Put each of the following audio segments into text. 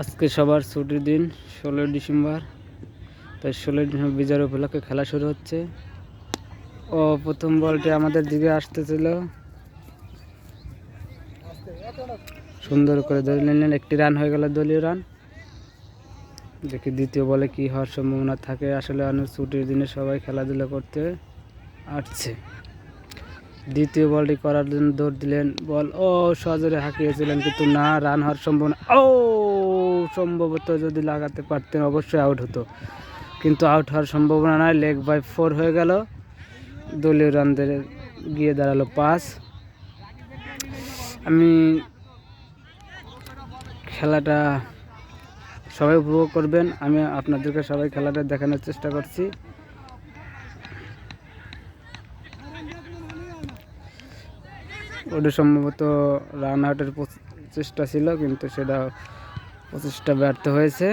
আজকে সবার ছুটির দিন, ষোলোই ডিসেম্বর। তাই ষোলোই ডিসেম্বর বিজয়ের উপলক্ষে খেলা শুরু হচ্ছে। ও প্রথম বলটি আমাদের দিকে আসতেছিল। সুন্দর করে ধরে নিলেন, একটি রান হয়ে গেল দলীয় রান। দেখি দ্বিতীয় বলে কি হওয়ার সম্ভাবনা থাকে। আসলে অনেক ছুটির দিনে সবাই খেলাধুলা করতে আসছে। দ্বিতীয় বলটি করার জন্য দৌড় দিলেন। বল, ও সজরে হাঁকিয়েছিলেন, কিন্তু না, রান হওয়ার সম্ভাবনা ও! সম্ভবত যদি লাগাতে পারতেন অবশ্যই আউট হতো। কিন্তু আউট হওয়ার সম্ভাবনা নয় লেগ বাই ফোর হয়ে গেল। দলীয় রানদের গিয়ে দাঁড়াল পাস আমি খেলাটা সবাই উপভোগ করবেন। আমি আপনাদেরকে সবাই খেলাটা দেখানোর চেষ্টা করছি। ওটা সম্ভবত রান আউটের চেষ্টা ছিল, কিন্তু সেটা প্রচেষ্টা ব্যর্থ হয়েছে।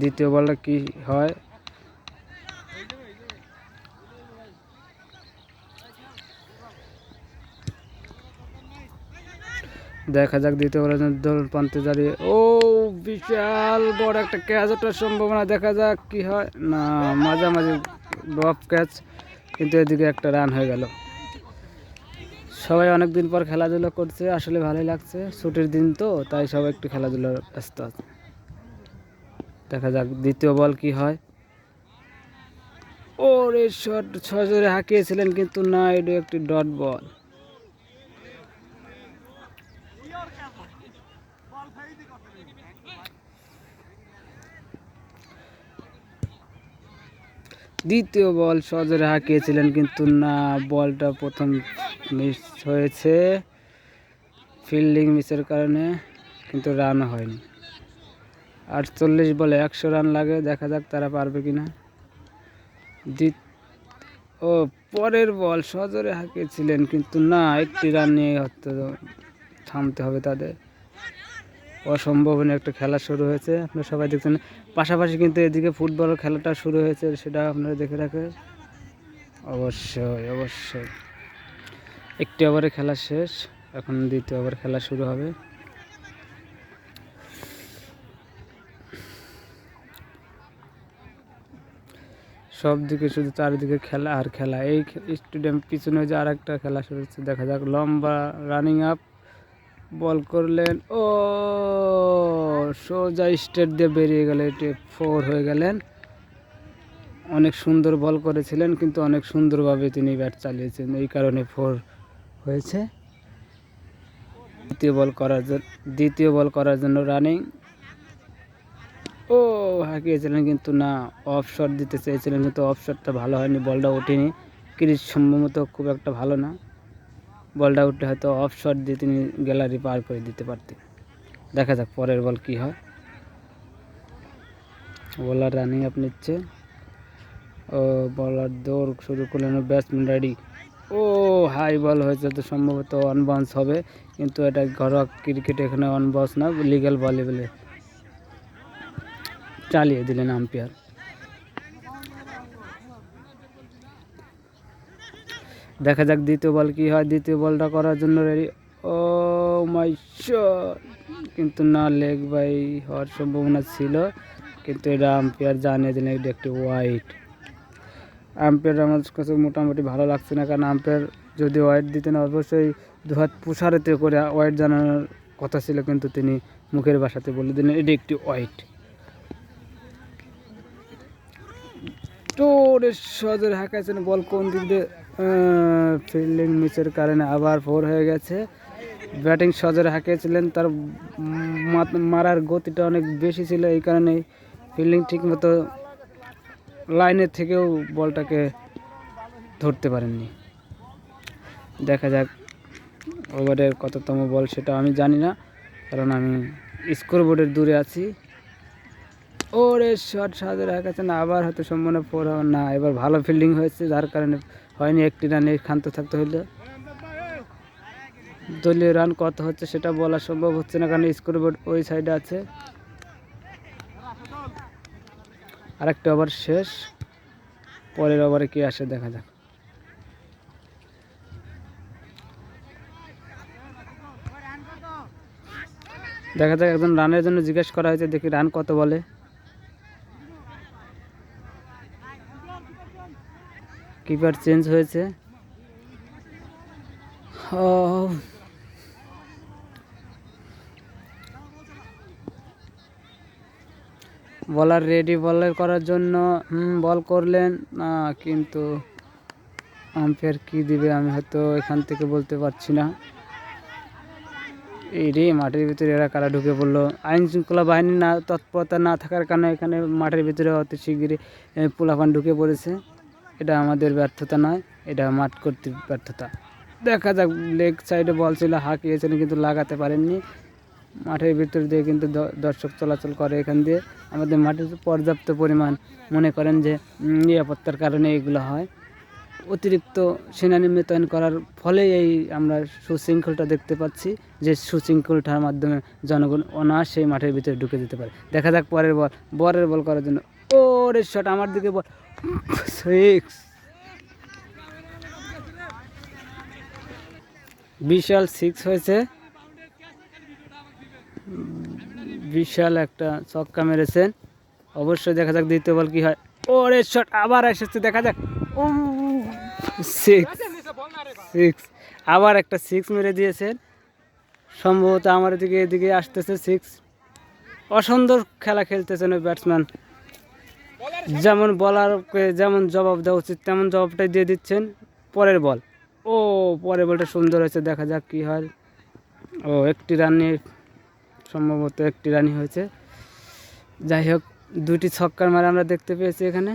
দ্বিতীয় বলটা কি হয়? দেখা যাক দ্বিতীয় জন্য দোল পান্তে দাঁড়িয়ে। ও, বিশাল বড় একটা ক্যাচ ওঠার সম্ভাবনা দেখা যাক কি হয়। না, মাঝামাঝি ড্রপ ক্যাচ কিন্তু এদিকে একটা রান হয়ে গেল। সবাই অনেক দিন পর খেলাধুলা করছে, আসলে ভালোই লাগছে। ছুটির দিন তো, তাই সবাই একটু খেলাধুলার ব্যস্ত আছে। দেখা যাক দ্বিতীয় বল কি হয়। ওর ওরে শট ছজরে হাঁকিয়েছিলেন কিন্তু না এটা একটি ডট বল। দ্বিতীয় বল সজরে হাঁকিয়েছিলেন কিন্তু না, বলটা প্রথম মিস হয়েছে। ফিল্ডিং মিসের কারণে কিন্তু রান হয়নি। আটচল্লিশ বলে একশো রান লাগে, দেখা যাক তারা পারবে কিনা। দ্বিত ও, পরের বল, সজরে হাঁকিয়েছিলেন, কিন্তু না, একটি রান নিয়ে হয়তো থামতে হবে তাদের। অসম্ভাবনীয় একটা খেলা শুরু হয়েছে। আপনারা সবাই দেখছেন। পাশাপাশি কিন্তু এদিকে ফুটবল খেলাটা শুরু হয়েছে, সেটা আপনারা দেখে রাখে অবশ্যই অবশ্যই। একটি ওভারে খেলা শেষ, এখন দ্বিতীয় ওভার খেলা শুরু হবে। সব দিকে শুধু চারিদিকে খেলা আর খেলা। এই স্টেডিয়াম পিছনে যে আর একটা খেলা শুরু হচ্ছে, দেখা যাক, লম্বা রানিং আপ বল করলেন, ও, সোজা স্টেট দিয়ে বেরিয়ে গেলে, এটি ফোর হয়ে গেলেন। অনেক সুন্দর বল করেছিলেন, কিন্তু অনেক সুন্দরভাবে তিনি ব্যাট চালিয়েছেন, এই কারণে ফোর হয়েছে। দ্বিতীয় বল করার জন্য দ্বিতীয় বল করার জন্য রানিং ও, হাঁকিয়েছিলেন কিন্তু না অফ শট দিতে চেয়েছিলেন কিন্তু অফ শটটা ভালো হয়নি, বলটা ওঠেনি। ক্রিজ সম্ভবত খুব একটা ভালো না। বলটা উঠলে হয়তো অফ শট দিয়ে তিনি গ্যালারি পার করে দিতে পারতেন। দেখা যাক পরের বল কি হয়। বলার রানিং আপ নিচ্ছে। ও বলার দৌড় শুরু করলেন ব্যাটসম্যান রেডি ও, হাই বল হয়েছে তো সম্ভবত অন বাউন্স হবে। কিন্তু এটা ঘরোয়া ক্রিকেট এখানে অন বাউন্স না লিগ্যাল বলে বলে। চালিয়ে দিলেন আম্পায়ার। দেখা যাক দ্বিতীয় বল কি হয়। দ্বিতীয় বলটা করার জন্য রেডি ও মাই কিন্তু না, লেগ বাই হওয়ার সম্ভাবনা ছিল। কিন্তু এটা আম্পায়ার জানিয়ে দিলেন, এটা একটি হোয়াইট আম্পায়ার আমার কাছে মোটামুটি ভালো লাগছে না, কারণ আম্পায়ার যদি ওয়াইট দিতেন, অবশ্যই দু হাত প্রসারিত করে ওয়াইট জানানোর কথা ছিল, কিন্তু তিনি মুখের ভাষাতে বলে দিলেন, এটি একটি হোয়াইট টোরে সজরে হাঁকাইছেন বল কোন দিক দিয়ে ফিল্ডিং মিসের কারণে আবার ফোর হয়ে গেছে। ব্যাটিং সজরে হাঁকিয়েছিলেন, তার মারার গতিটা অনেক বেশি ছিল, এই কারণে ফিল্ডিং ঠিকমতো লাইনের থেকেও বলটাকে ধরতে পারেননি। দেখা যাক ওভারের কততম বল সেটা আমি জানি না, কারণ আমি স্কোর বোর্ডের দূরে আছি। ওরে শট সাজে রাখাচ্ছে না, আবার হয়তো সম্ভাবনা ফোর হওয়ার না। এবার ভালো ফিল্ডিং হয়েছে, যার কারণে হয়নি একটি রানে ক্ষান্ত থাকতে হইল। দলীয় রান কত হচ্ছে সেটা বলা সম্ভব হচ্ছে না, কারণ স্কোর বোর্ড ওই সাইডে আছে। আরেকটা ওভার শেষ। পরের ওভারে কি আসে দেখা যাক। দেখা যাক একজন রানের জন্য জিজ্ঞেস করা হয়েছে, দেখি রান কত বলে। কিপার চেঞ্জ হয়েছে। ও বলার রেডি বলার করার জন্য বল করলেন। না, কিন্তু আম্পায়ার কি দিবে আমি হয়তো এখান থেকে বলতে পারছি না। এই রে, মাঠের ভিতরে এরা কারা ঢুকে পড়ল? আইন শৃঙ্খলা বাহিনী না, তৎপরতা না থাকার কারণে এখানে মাঠের ভিতরে অত শিগগিরই পোলাপান ঢুকে পড়েছে। এটা আমাদের ব্যর্থতা নয়, এটা মাঠ কর্তৃক ব্যর্থতা। দেখা যাক, লেগ সাইডে বল ছিল হাঁকিয়েছিলেন কিন্তু লাগাতে পারেননি। মাঠের ভিতর দিয়ে কিন্তু দর্শক চলাচল করে এখান দিয়ে। আমাদের মাঠে পর্যাপ্ত পরিমাণ মনে করেন যে নিরাপত্তার কারণে এগুলো হয়। অতিরিক্ত সেনানি মোতায়েন করার ফলে এই আমরা সুশৃঙ্খলটা দেখতে পাচ্ছি যে সুশৃঙ্খলটার মাধ্যমে জনগণ অনায়াসে মাঠের ভিতরে ঢুকে যেতে পারে। দেখা যাক পরের বল বরের বল করার জন্য। ও রে শট আমার দিকে বল। সিক্স বিশাল সিক্স হয়েছে। বিশাল একটা ছক্কা মেরেছেন। অবশ্যই দেখা যাক দ্বিতীয় বল কি হয়। ও ওরে শট আবার এসেছে, দেখা যাক। ও সিক্স সিক্স আবার একটা সিক্স মেরে দিয়েছেন। সম্ভবত আমার দিকে এদিকে আসতেছে সিক্স অসুন্দর খেলা খেলতেছেন ওই ব্যাটসম্যান যেমন বলারকে যেমন জবাব দেওয়া উচিত, তেমন জবাবটাই দিয়ে দিচ্ছেন পরের বল। ও, পরের বলটা সুন্দর হয়েছে, দেখা যাক কি হয়। ও, একটি রানে সম্ভবত একটি রানই হয়েছে। যাই হোক, দুটি ছক্কার মারে আমরা দেখতে পেয়েছি এখানে।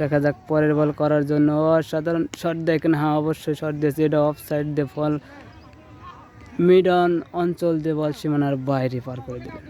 দেখা যাক পরের বল করার জন্য। অসাধারণ শট দেখেন হ্যাঁ অবশ্যই শট দিয়েছে। এটা অফ সাইড দিয়ে ফল মিড অন অঞ্চল দিয়ে বল সীমানার বাইরে পার করে দিলেন।